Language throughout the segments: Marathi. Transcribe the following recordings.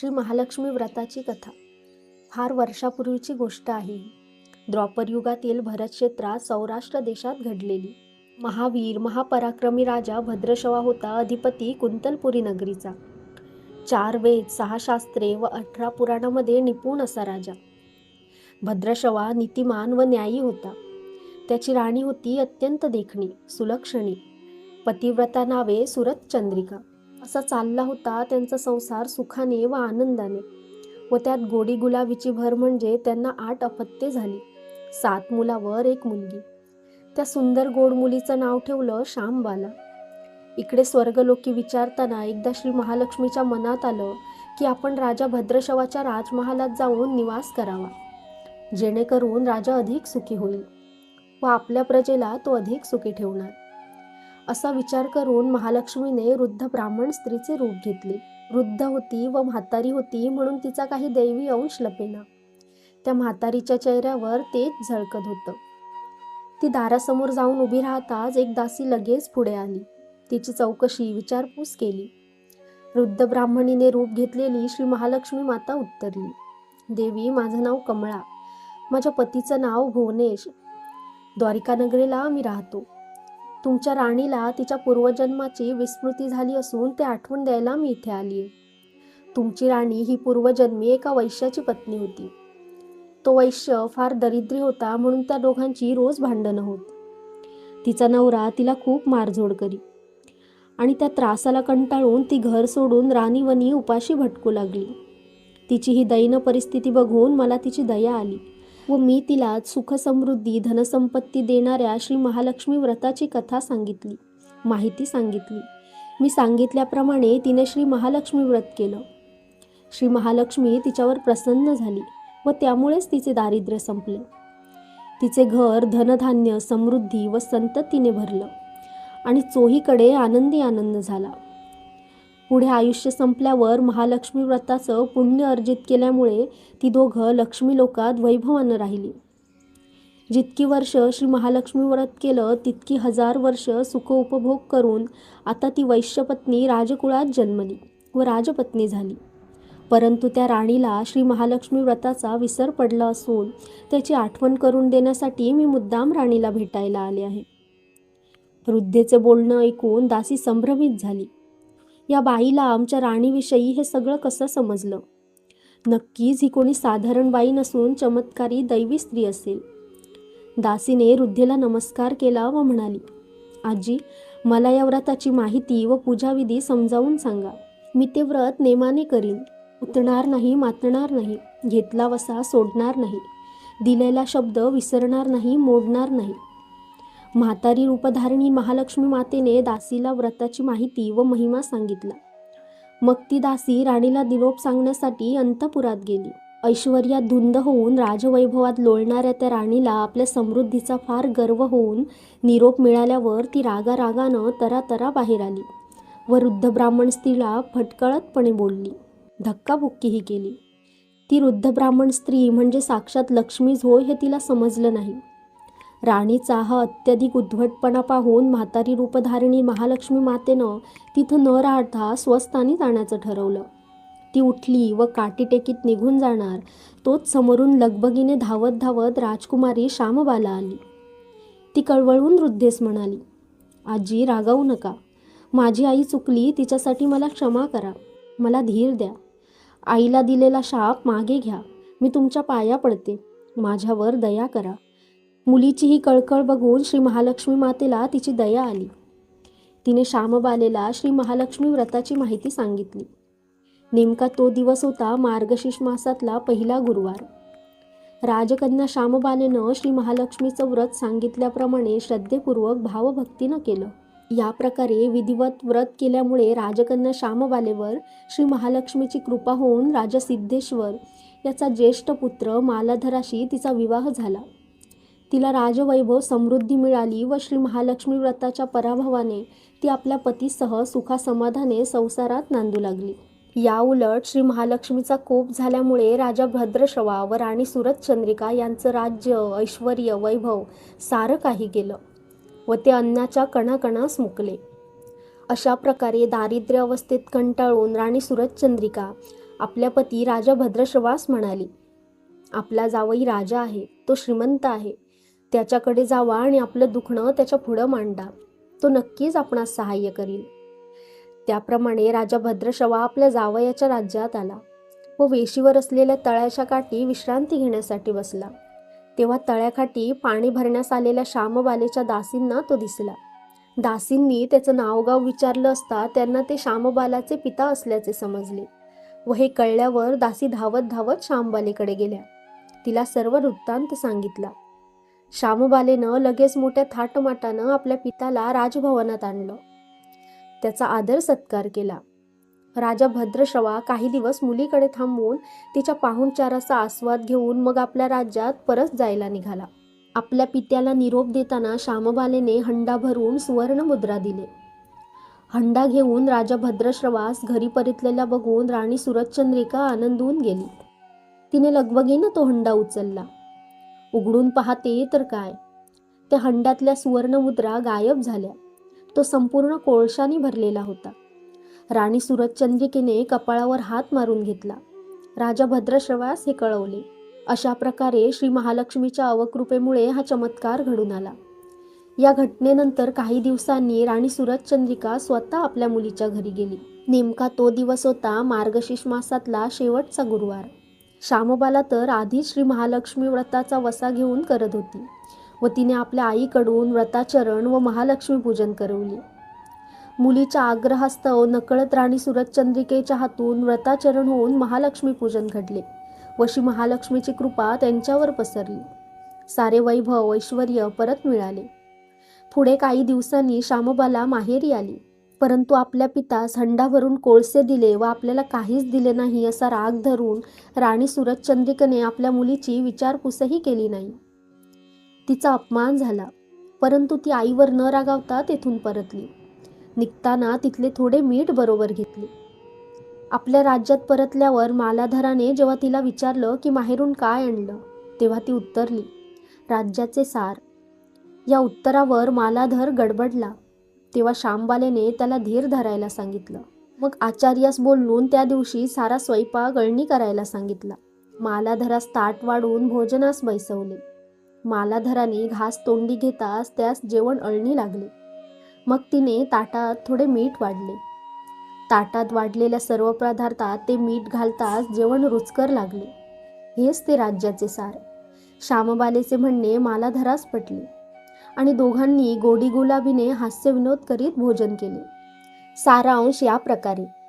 श्री महालक्ष्मी व्रताची कथा. फार वर्षापूर्वीची गोष्ट आहे ही. युगातील भरत क्षेत्रात सौराष्ट्र देशात घडलेली. महावीर महापराक्रमी राजा भद्रशवा होता अधिपती कुंतलपुरी नगरीचा. चार वेद सहा शास्त्रे व अठरा पुराणामध्ये निपुण असा राजा. भद्रशवा नीतिमान व न्यायी होता. त्याची राणी होती अत्यंत देखणी सुलक्षणी. पतिव्रता नावे सुरत चंद्रिका असा चालला होता त्यांचा संसार सुखाने व आनंदाने. व त्यात गोडी गुलाबीची भर म्हणजे त्यांना आठ अपत्ये झाली. सात मुलावर एक मुलगी. त्या सुंदर गोड मुलीचं नाव ठेवलं श्यामबाला. इकडे स्वर्गलोकी विचारताना एकदा श्री महालक्ष्मीच्या मनात आलं की आपण राजा भद्रशवाच्या राजमहालात जाऊन निवास करावा. जेणेकरून राजा अधिक सुखी होईल. व आपल्या प्रजेला तो अधिक सुखी ठेवणार. असा विचार करून महालक्ष्मीने वृद्ध ब्राह्मण स्त्रीचे रूप घेतले. वृद्ध होती व म्हातारी होती म्हणून तिचा काही दैवी अंश लपेना. त्या म्हातारीच्या चेहऱ्यावर तेच झळकत होतं. ती दारासमोर जाऊन उभी राहताच एक दासी लगेच पुढे आली. तिची चौकशी विचारपूस केली. वृद्ध ब्राह्मणीने रूप घेतलेली श्री महालक्ष्मी माता उत्तरली. देवी माझं नाव कमळा. माझ्या पतीचं नाव भुवनेश. द्वारिकानगरीला मी राहतो. तुमच्या राणीला तिच्या पूर्वजन्माची विस्मृती झाली असून ते आठवण द्यायला मी इथे आली आहे तुमची राणी ही पूर्वजन्मी एका वैश्याची पत्नी होती. तो वैश्य फार दरिद्री होता म्हणून त्या दोघांची रोज भांडणं होत. तिचा नवरा तिला खूप मारझोड करी. आणि त्या त्रासाला कंटाळून ती घर सोडून राणीवनी उपाशी भटकू लागली. तिची ही दैन परिस्थिती बघून मला तिची दया आली. व मी तिला सुखसमृद्धी धनसंपत्ती देणाऱ्या श्री महालक्ष्मी व्रताची कथा सांगितली माहिती सांगितली. मी सांगितल्याप्रमाणे तिने श्री महालक्ष्मी व्रत केलं. श्री महालक्ष्मी तिच्यावर प्रसन्न झाली व त्यामुळेच तिचे दारिद्र्य संपले. तिचे घर धनधान्य समृद्धी व संततीने भरलं आणि चोहीकडे आनंदी आनंद झाला. पुढे आयुष्य संपल्यावर महालक्ष्मी व्रताचं पुण्य अर्जित केल्यामुळे ती दोघं लक्ष्मी लोकात वैभवानं राहिली. जितकी वर्ष श्री महालक्ष्मी व्रत केलं तितकी हजार वर्ष सुख उपभोग करून आता ती वैश्यपत्नी राजकुळात जन्मली व राजपत्नी झाली. परंतु त्या राणीला श्री महालक्ष्मी व्रताचा विसर पडला असून त्याची आठवण करून देण्यासाठी मी मुद्दाम राणीला भेटायला आले आहे. वृद्धेचे बोलणं ऐकून दासी संभ्रमित झाली. या बाईला आमच्या राणीविषयी हे सगळं कसं समजलं? नक्कीच ही कोणी साधारण बाई नसून चमत्कारी दैवी स्त्री असेल. दासीने वृद्धेला नमस्कार केला व म्हणाली आजी मला या व्रताची माहिती व पूजाविधी समजावून सांगा. मी ते व्रत नेमाने करीन. उतणार नाही मातणार नाही घेतला वसा सोडणार नाही. दिलेला शब्द विसरणार नाही मोडणार नाही. म्हातारी रूपधारिणी महालक्ष्मी मातेने दासीला व्रताची माहिती व महिमा सांगितला. मग ती दासी राणीला निरोप सांगण्यासाठी अंतपुरात गेली. ऐश्वर्यात धुंद होऊन राजवैभवात लोळणाऱ्या त्या राणीला आपल्या समृद्धीचा फार गर्व होऊन निरोप मिळाल्यावर ती रागा रागानं तरातरा बाहेर आली व वृद्ध ब्राह्मण स्त्रीला फटकळतपणे बोलली. धक्काबुक्कीही केली. ती वृद्ध ब्राह्मण स्त्री म्हणजे साक्षात लक्ष्मीच होय हे तिला समजलं नाही. राणीचा हा अत्यधिक उद्धटपणा पाहून म्हातारी रूपधारिणी महालक्ष्मी मातेनं तिथं न राहता स्वस्थानी जाण्याचं ठरवलं. ती उठली व काटीटेकीत निघून जाणार तोच समोरून लगबगीने धावत धावत राजकुमारी श्यामबाला आली. ती कळवळून वृद्धेस म्हणाली आजी रागावू नका. माझी आई चुकली तिच्यासाठी मला क्षमा करा. मला धीर द्या. आईला दिलेला शाप मागे घ्या. मी तुमच्या पाया पडते. माझ्यावर दया करा. मुलीची ही कळकळ बघून श्री महालक्ष्मी मातेला तिची दया आली. तिने श्यामबालेला श्री महालक्ष्मी व्रताची माहिती सांगितली. नेमका तो दिवस होता मार्गशीर्ष मासातला पहिला गुरुवार. राजकन्या श्यामबालेनं श्री महालक्ष्मीचं व्रत सांगितल्याप्रमाणे श्रद्धेपूर्वक भावभक्तीनं केलं. या प्रकारे विधिवत व्रत केल्यामुळे राजकन्या श्यामबालेवर श्री महालक्ष्मीची कृपा होऊन राजा सिद्धेश्वर याचा ज्येष्ठ पुत्र मालाधराशी तिचा विवाह झाला. तिला राजवैभव समृद्धी मिळाली व श्री महालक्ष्मी व्रताच्या पराभवाने ती आपल्या पतीसह सुखासमाधाने संसारात नांदू लागली. या उलट श्री महालक्ष्मीचा कोप झाल्यामुळे राजा भद्रशवा व राणी सुरतचंद्रिका यांचं राज्य ऐश्वर वैभव सारं काही गेलं व ते अन्नाच्या कणाकणास मुकले. अशा प्रकारे दारिद्र्य अवस्थेत कंटाळून राणी सुरतचंद्रिका आपल्या पती राजा भद्रश्रवास म्हणाली आपला जावई राजा आहे तो श्रीमंत आहे. त्याच्याकडे जावा आणि आपलं दुखणं त्याच्या पुढं मांडा. तो नक्कीच आपणास सहाय्य करील. त्याप्रमाणे राजा भद्रशवा आपल्या जावयाच्या राज्यात आला. व वेशीवर असलेल्या तळ्याच्या काठी विश्रांती घेण्यासाठी बसला. तेव्हा तळ्याकाठी पाणी भरण्यास आलेल्या श्यामबालेच्या दासींना तो दिसला. दासींनी त्याचं नावगाव विचारलं असता त्यांना ते श्यामबालाचे पिता असल्याचे समजले. व हे कळल्यावर दासी धावत धावत श्यामबालेकडे गेल्या. तिला सर्व वृत्तांत सांगितला. श्यामबालेनं लगेच मोठ्या थाटमाटानं आपल्या पिताला राजभवनात आणलं. त्याचा आदर सत्कार केला. राजा भद्रश्रवा काही दिवस मुलीकडे थांबवून तिच्या पाहुणचाराचा आस्वाद घेऊन मग आपल्या राज्यात परत जायला निघाला. आपल्या पित्याला निरोप देताना श्यामबालेने हंडा भरून सुवर्ण मुद्रा दिले. हंडा घेऊन राजा भद्रश्रवास घरी परतलेला बघून राणी सुरतचंद्रिका आनंदून गेली. तिने लगबगीनं तो हंडा उचलला. उघडून पाहते तर काय? त्या हंड्यातल्या सुवर्णमुद्रा गायब झाल्या. तो संपूर्ण कोळशाने भरलेला होता. राणी सुरतचंद्रिकेने कपाळावर हात मारून घेतला. राजा भद्रश्रवास हे कळवले. अशा प्रकारे श्री महालक्ष्मीच्या अवकृपेमुळे हा चमत्कार घडून आला. या घटनेनंतर काही दिवसांनी राणी सुरतचंद्रिका स्वतः आपल्या मुलीच्या घरी गेली. नेमका तो दिवस होता मार्गशीर्ष मासातला शेवटचा गुरुवार. श्यामबाला तर आधी श्री महालक्ष्मी व्रताचा वसा घेऊन करत होती व तिने आपल्या आईकडून व्रताचरण व महालक्ष्मी पूजन करवली. मुलीच्या आग्रहास्तव नकळत राणी सुरतचंद्रिकेच्या हातून व्रताचरण होऊन महालक्ष्मी पूजन घडले व श्री महालक्ष्मीची कृपा त्यांच्यावर पसरली. सारे वैभव ऐश्वर परत मिळाले. पुढे काही दिवसांनी श्यामबाला माहेरी आली. परंतु आपल्या पितास संडावरून कोळसे दिले व आपल्याला काहीच दिले नाही असा राग धरून राणी सूरजचंद्रिकेने आपल्या मुलीची विचारपूसही केली नाही. तिचा अपमान झाला परंतु ती आईवर न रागावता तेथून परतली. निघताना तिथले थोडे मीठ बरोबर घेतले. आपल्या राज्यात परतल्यावर मालाधराने जेव्हा तिला विचारलं की माहेरून काय आणलं तेव्हा ती उत्तरली राज्याचे सार. या उत्तरावर मालाधर गडबडला. तेव्हा श्यामबालेने त्याला धीर धरायला सांगितलं. मग आचार्यास बोलवून त्या दिवशी सारा स्वयंपाक गळणी करायला सांगितला. मालाधरास ताट वाढून भोजनास बैसवले. मालाधराने घास तोंडी घेताच त्यास जेवण अळणी लागले. मग तिने ताटात थोडे मीठ वाढले. ताटात वाढलेल्या सर्व पदार्थात ते मीठ घालताच जेवण रुचकर लागले. हेच ते राज्याचे सार. श्यामबालेचे म्हणणे मालाधरास पटले. आणि दोघांनी गोडी गुलाबीने हास्यविनोद करीत भोजन केले. सारांश या प्रकारे.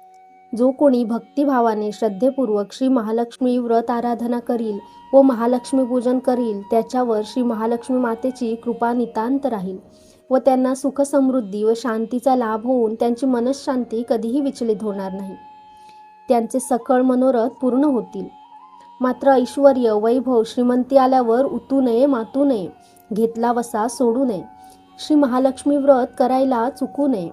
जो कोणी भक्तिभावाने श्रद्धेपूर्वक श्री महालक्ष्मी व्रत आराधना करील व महालक्ष्मी पूजन करील त्याच्यावर श्री महालक्ष्मी मातेची कृपा नितांत राहील व त्यांना सुखसमृद्धी व शांतीचा लाभ होऊन त्यांची मनशांती कधीही विचलित होणार नाही. त्यांचे सकळ मनोरथ पूर्ण होतील. मात्र ऐश्वर वैभव श्रीमंती आल्यावर उतू नये मातू नये घेतला वसा सोडू नये. श्री महालक्ष्मी व्रत करायला चुकू नये.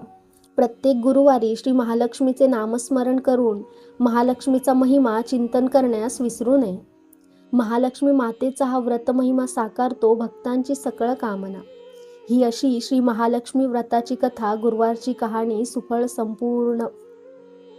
प्रत्येक गुरुवारी श्री महालक्ष्मीचे नामस्मरण करून महालक्ष्मीचा महिमा चिंतन करण्यास विसरू नये. महालक्ष्मी मातेचा हा व्रत महिमा साकारतो भक्तांची सकळ कामना. ही अशी श्री महालक्ष्मी व्रताची कथा गुरुवारची कहाणी सुफळ संपूर्ण